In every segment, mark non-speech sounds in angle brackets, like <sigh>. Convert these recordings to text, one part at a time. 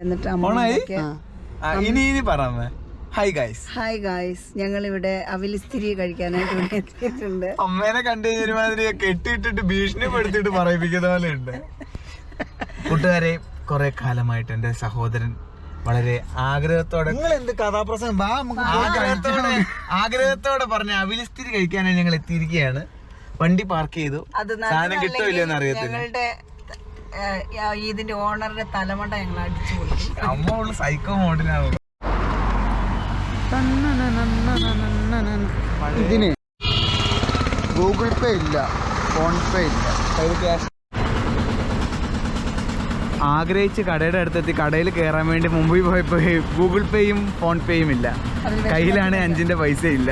എന്നിട്ട് ഇനി ഇനി പറയാമേ ഹായ് ഗായ്സ് ഹായ് ഗായ്സ് ഞങ്ങൾ ഇവിടെ അവിലിസ്തിരി കഴിക്കാനായിട്ട് ഇവിടെ എത്തിയിട്ടുണ്ട്. അമ്മേനെ കണ്ടു കഴിഞ്ഞ കെട്ടിയിട്ടിട്ട് ഭീഷണിപ്പെടുത്തിയിട്ട് പറയിപ്പിക്കുന്ന പോലെ ഉണ്ട് കൂട്ടുകാരെ കുറെ കാലമായിട്ട് എന്റെ സഹോദരൻ വളരെ ആഗ്രഹത്തോടെ നിങ്ങൾ എന്ത് കഥാപ്രസംഗം? വാ നമുക്ക് ആഗ്രഹത്തോടെ ആഗ്രഹത്തോടെ പറഞ്ഞ അവിലിസ്തിരി കഴിക്കാനായി ഞങ്ങൾ എത്തിയിരിക്കുകയാണ്. വണ്ടി പാർക്ക് ചെയ്തു. അത് സാധനം കിട്ടോ ഇല്ലയെന്ന് അറിയത്തില്ല. ഇതിന്റെ ഓണറുടെ തലമണ്ട ഞങ്ങൾ അടിച്ചു കൊടുക്കും അമ്മ ഉള്ള സൈക്കോ മോഡിനാണ് ഇതിന് ഗൂഗിൾ പേ ഇല്ല ഫോൺ പേ ഇല്ല ആഗ്രഹിച്ച് കടയുടെ അടുത്തെത്തി കടയിൽ കയറാൻ വേണ്ടി മുമ്പിൽ പോയപ്പോ ഗൂഗിൾ പേയും ഫോൺ പേയും ഇല്ല കയ്യിലാണ് അഞ്ചിന്റെ പൈസ ഇല്ല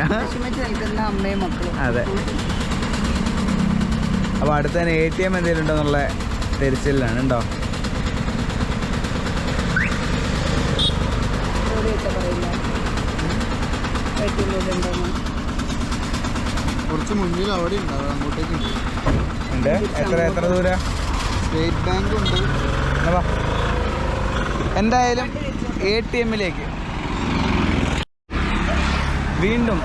അതെ അപ്പൊ അടുത്ത തന്നെ എ ടി എം എന്തെങ്കിലും ഉണ്ടോ എന്നുള്ള തിരച്ചിലാണ് ഉണ്ടോ കുറച്ച് മുന്നിൽ അവിടെ ഉണ്ട് അത് അങ്ങോട്ടേക്ക് ഉണ്ട്. ഉണ്ട്? എത്ര എത്ര ദൂര? സ്റ്റേറ്റ് ബാങ്ക് ഉണ്ട്. എന്തായാലും എ ടി എമ്മിലേക്ക് വീണ്ടും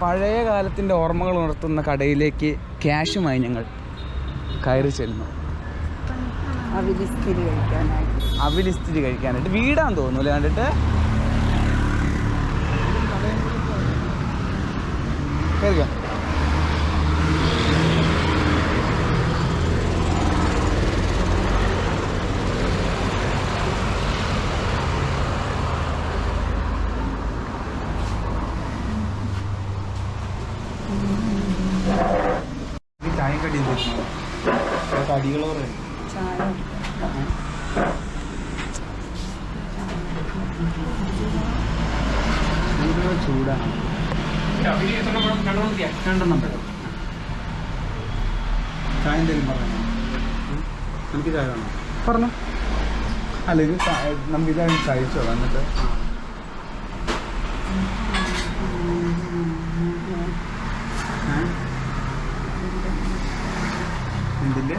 പഴയ കാലത്തിന്റെ ഓർമ്മകൾ ഉണർത്തുന്ന കടയിലേക്ക് ക്യാഷുമായി ഞങ്ങൾ കയറി ചെല്ലുന്നു. അവിലിസ്തിരി കഴിക്കാനായിട്ട്. അവിലിസ്ഥിരി കഴിക്കാനായിട്ട്. വീടാന്ന് തോന്നുന്നു അല്ലേ കണ്ടിട്ട് കയറിക്കോ ചായം കടി കടികൾ പറയും ചായ ചൂടാണ് രണ്ടെണ്ണം വേണം ചായ എന്തെങ്കിലും പറഞ്ഞു? എനിക്ക് ചായ വേണം? പറഞ്ഞു. ഇത് നമുക്ക് ഇതായി കഴിച്ചോ എന്നിട്ട് എന്തിന്റെ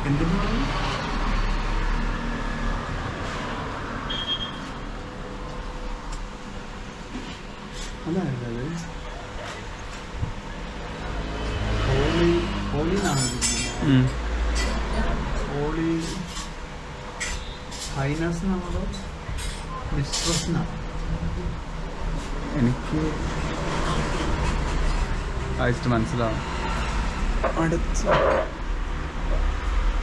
എന്തിന്റെ എന്തിന്റെ പറഞ്ഞു അതായത് ഹോളി ഹോളി എന്നാണ് ഹോളി ഹൈനസ് എന്നാണോ എന്നാണ് എനിക്ക് മനസ്സിലാവും. അടുത്ത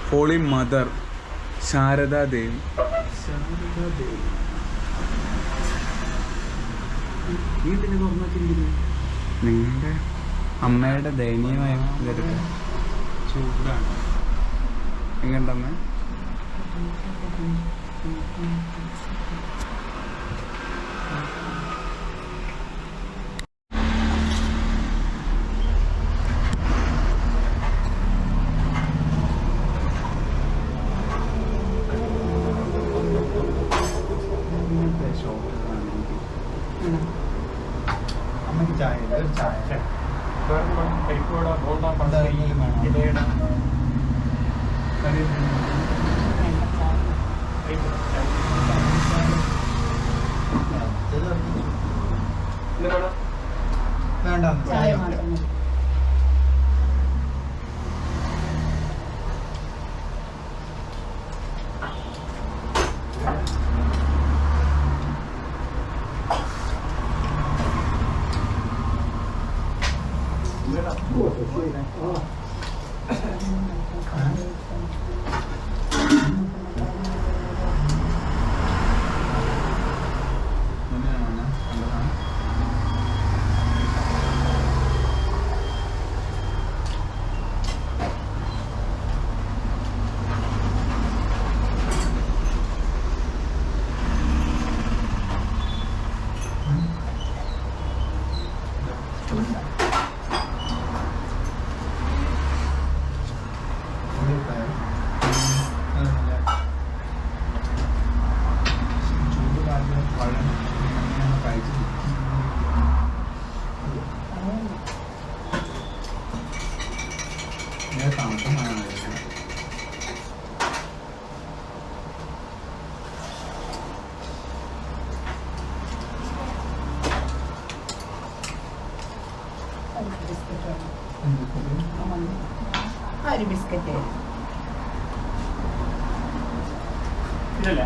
ഹോളി മദർ ശാരദാ ദേവി. ശാരദാ ദേവി. നിങ്ങളുടെ അമ്മയുടെ ദയനീയമായ ഇതൊക്കെ ചൂടാണ്. അമ്മയ്ക്ക് ചായ ചായ എന്തായാലും വേണം. കറി വേണ്ട. ചായ മാത്രം അല്ല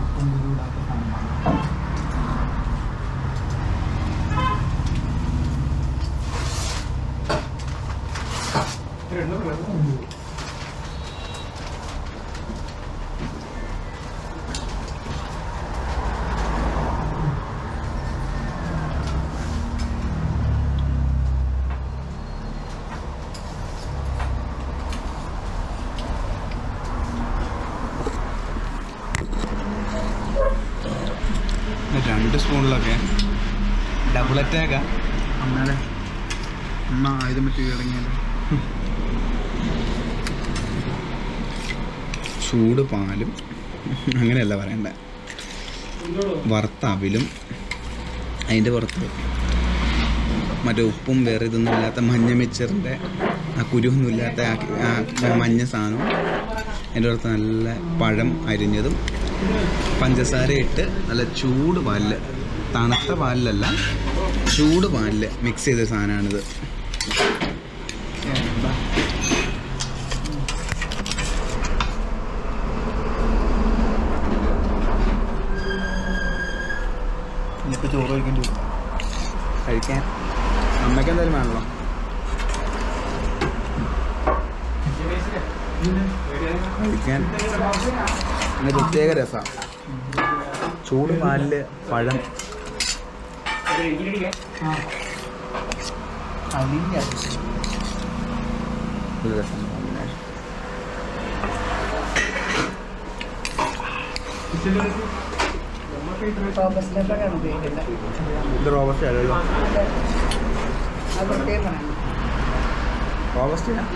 ഉപ്പും കൂടാത്ത സാധനമാണ് രണ്ട് സ്പൂണിലൊക്കെ ഡബിൾ അറ്റാക്കാ അമ്മയുടെ അമ്മ ആയുധം വെച്ച് കീഴടങ്ങിയാലോ <laughs> ചൂട് പാലും അങ്ങനെയല്ല പറയണ്ട. വറുത്ത അവിലും അതിന്റെ പുറത്ത് മറ്റേ ഉപ്പും വേറെ ഇതൊന്നും ഇല്ലാത്ത മഞ്ഞ മിച്ചറിന്റെ ആ കുരുവൊന്നും ഇല്ലാത്ത ആ മഞ്ഞ സാധനം. അതിന്റെ പുറത്ത് നല്ല പഴം അരിഞ്ഞതും പഞ്ചസാര ഇട്ട് നല്ല ചൂട് പാലിൽ തണുത്ത പാലിലല്ല ചൂട് പാലിൽ മിക്സ് ചെയ്ത സാധനമാണിത് ഇനിയിപ്പോൾ ചോറ് കഴിക്കേണ്ടി വരും. കഴിക്കാൻ. അമ്മയ്ക്ക് എന്തായാലും വേണല്ലോ. കഴിക്കാൻ. അങ്ങനെ പ്രത്യേക രസമാണ് ചൂട് പാലിൽ പഴം. ഒരു രസം Robas na ba ang bigyan na? Robas siya, lalo. Robas din ah.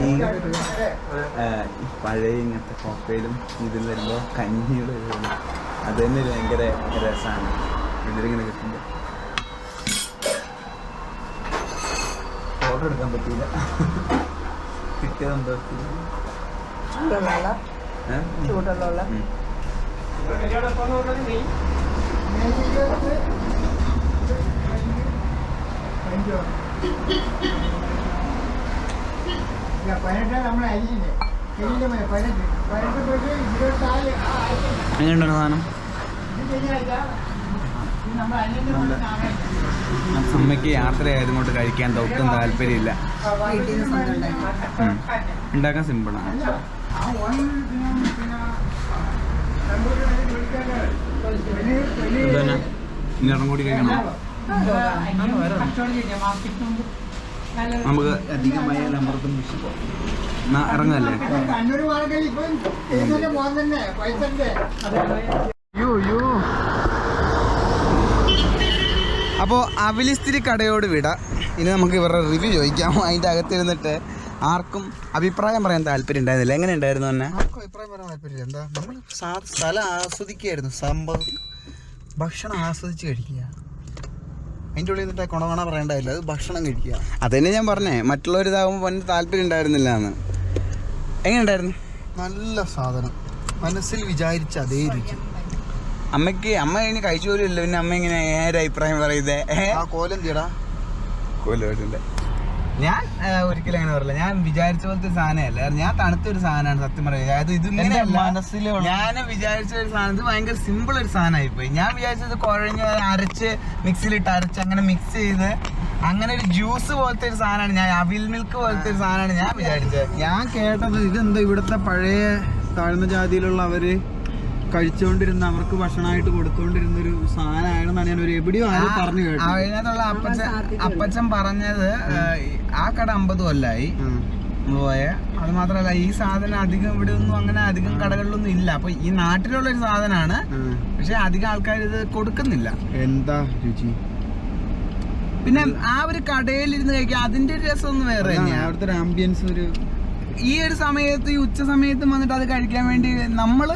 ഈ പഴയ ഇങ്ങനത്തെ കോക്കയിലും ഇതിൽ വരുമ്പോൾ കഞ്ഞിയുടെ അത് തന്നെ ഭയങ്കര രസമാണ് ഇതിലിങ്ങനെ കിട്ടുമ്പോൾ ഫോട്ടോ എടുക്കാൻ പറ്റിയില്ല കിട്ടിയത് എന്തോ ചൂടുള്ള വെള്ളം യാത്രയായത് കൊണ്ട് അമ്മയ്ക്ക് കഴിക്കാൻ ഒട്ടും താല്പര്യമില്ല. ഉണ്ടാക്കാൻ സിമ്പിളാണ് കൂടി കഴിക്കണം? നമുക്ക് അധികമായ അമൃതം ഇറങ്ങല്ലേ? അപ്പോൾ അവിലിസ്തിരി കടയോട് വിട. ഇനി നമുക്ക് ഇവരുടെ റിവ്യൂ ചോദിക്കാം. അതിന്റെ അകത്തിരുന്നിട്ട് ആർക്കും അഭിപ്രായം പറയാൻ താല്പര്യം ഉണ്ടായിരുന്നില്ല. എങ്ങനെ ഉണ്ടായിരുന്നു തന്നെ ആർക്കും അഭിപ്രായം പറയാൻ താല്പര്യമില്ല. എന്താ നമ്മൾ സ്ഥലം ആസ്വദിക്കുകയായിരുന്നു. സംഭവം ഭക്ഷണം ആസ്വദിച്ച് കഴിക്കുക. അതിന്റെ ഉള്ളിൽ നിന്നിട്ട് കുണവണ പറയേണ്ടതില്ല അത് ഭക്ഷണം കഴിക്കുക. അതന്നെ ഞാൻ പറഞ്ഞേ. മറ്റുള്ളവർ ഇതാകുമ്പോൾ പണ്ട് താല്പര്യം ഉണ്ടായിരുന്നില്ല എന്ന്. എങ്ങനെ ഉണ്ടായിരുന്നു? നല്ല സാധനം. മനസ്സിൽ വിചാരിച്ച അതേ രുചി. അമ്മയ്ക്ക് അമ്മ ഇനി കഴിച്ചു പോലും ഇല്ല. പിന്നെ അമ്മ ഇങ്ങനെ ഏറെ അഭിപ്രായം പറയുന്നേ. ആ കോലം തീടാ കൊല്ലോട്ടില്ല ഞാൻ ഒരിക്കലും അങ്ങനെ പറയില്ല. ഞാൻ വിചാരിച്ച പോലത്തെ ഒരു സാധനമല്ല ഞാൻ തണുത്ത ഒരു സാധനമാണ് സത്യം പറയുന്നത് അതായത് ഇത്. മനസ്സിലുള്ള- ഞാൻ വിചാരിച്ച ഒരു സാധനം ഇത് ഭയങ്കര സിമ്പിൾ ഒരു സാധനമായി പോയി ഞാൻ വിചാരിച്ചത് കുഴഞ്ഞ് അരച്ച് മിക്സിയിലിട്ട് അരച്ച് അങ്ങനെ മിക്സ് ചെയ്ത് അങ്ങനെ ഒരു ജ്യൂസ് പോലത്തെ ഒരു സാധനമാണ് ഞാൻ അവിൽ മിൽക്ക് പോലത്തെ ഒരു സാധനമാണ് ഞാൻ വിചാരിച്ചത്. ഞാൻ കേട്ടത് ഇതെന്താ ഇവിടുത്തെ പഴയ താഴ്ന്ന ജാതിയിലുള്ള അവർ കഴിച്ചുകൊണ്ടിരുന്ന അവർക്ക് ഭക്ഷണമായിട്ട് കൊടുത്തോണ്ടിരുന്ന ഒരു സാധനമാണെന്നാണ് ഞാൻ ഒരു എവിടെയോ ആരും പറഞ്ഞു ആ, കേട്ടത് അതിനകത്തുള്ള അപ്പച്ചൻ അപ്പച്ചൻ പറഞ്ഞത് ആ, കട അമ്പത് കൊല്ലായി. പോയ. അത് മാത്രല്ല ഈ സാധനം അധികം ഇവിടെ ഒന്നും അങ്ങനെ അധികം കടകളിലൊന്നും ഇല്ല. അപ്പൊ ഈ നാട്ടിലുള്ള ഒരു സാധനമാണ്. പക്ഷെ അധികം ആൾക്കാർ ഇത് കൊടുക്കുന്നില്ല. എന്താ രുചി പിന്നെ ആ ഒരു കടയിൽ ഇരുന്ന് കഴിക്കുക അതിന്റെ ഒരു രസം ഒന്ന് വേറെ അവിടുത്തെ ഒരു ആംബിയൻസ് ഒരു ഈ ഒരു സമയത്ത് ഈ ഉച്ച സമയത്ത് വന്നിട്ട് അത് കഴിക്കാൻ വേണ്ടി നമ്മൾ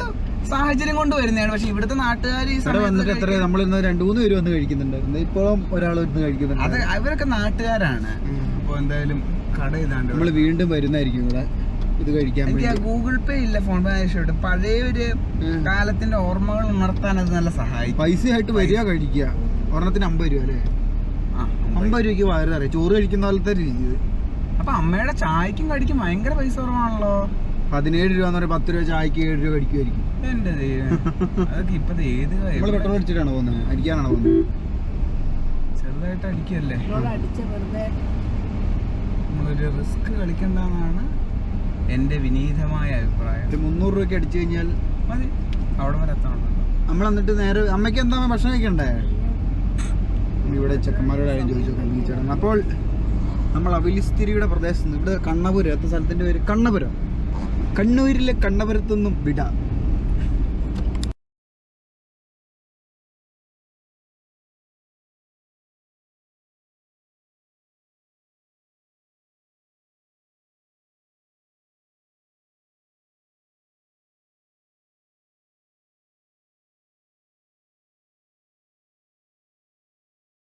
സാഹചര്യം കൊണ്ട് വരുന്നതാണ്. പക്ഷെ ഇവിടുത്തെ നാട്ടുകാർ ഇവിടെ വന്നിട്ട് എത്ര നമ്മൾ ഇന്ന് രണ്ടു മൂന്ന് പേര് വന്ന് കഴിക്കുന്നുണ്ടായിരുന്നു. ഇപ്പോഴും ഒരാൾ അത് കഴിക്കുന്നുണ്ട്. അവരൊക്കെ നാട്ടുകാരാണ്. അപ്പൊ എന്തായാലും കട ഇതാണ്ട് നമ്മൾ വീണ്ടും വരുന്നതായിരിക്കും ഇവിടെ. ഇത് കഴിക്കാൻ എനിക്ക് ഗൂഗിൾ പേ ഇല്ല ഫോൺ പേ ആവശ്യമായിട്ട് പഴയ ഒരു കാലത്തിന്റെ ഓർമ്മകൾ ഉണർത്താൻ അത് നല്ല സഹായിക്കും. പൈസയായിട്ട് വരിക കഴിക്കുക. ഒരെണ്ണത്തിന് അമ്പത് രൂപ അല്ലേ? അമ്പത് രൂപയ്ക്ക് വയറ് അറിയാം ചോറ് കഴിക്കുന്ന പോലത്തെ രീതി. അപ്പൊ അമ്മയുടെ ചായക്കും കടിക്കും ഭയങ്കര പൈസ കുറവാണല്ലോ. പതിനേഴ് രൂപ എന്ന് പറയുമ്പോൾ പത്ത് രൂപ ചായക്ക് ഏഴ് രൂപ അടിക്കുമായിരിക്കും എന്റെ ദൈവം അതൊക്കെ ഇപ്പത്തെ ഏത് നമ്മൾ പെട്രോൾ അടിച്ചിട്ടാണ് പോകുന്നത്? അടിക്കാനാണ് പോകുന്നത്? ചെറുതായിട്ട് അടിക്കല്ലേ നമ്മളൊരു റിസ്ക് കളിക്കണ്ടെന്നാണ് എന്റെ വിനീതമായ അഭിപ്രായം. മുന്നൂറ് രൂപയ്ക്ക് അടിച്ചു കഴിഞ്ഞാൽ മതി. അവിടെ വരെ നമ്മൾ എന്നിട്ട് നേരെ അമ്മയ്ക്ക് എന്താ ഭക്ഷണം കഴിക്കണ്ടേ? ഇവിടെ ചെക്കന്മാരോട് ആരും ചോദിച്ചു ചേട്ടൻ. അപ്പോൾ നമ്മൾ അവിലിസ്തിരിയുടെ പ്രദേശത്ത് നിന്ന് ഇവിടെ കണ്ണപുരം എത്ര സ്ഥലത്തിന്റെ പേര് കണ്ണപുരം. കണ്ണൂരിലെ കണ്ണപുരത്തു നിന്നും വിട.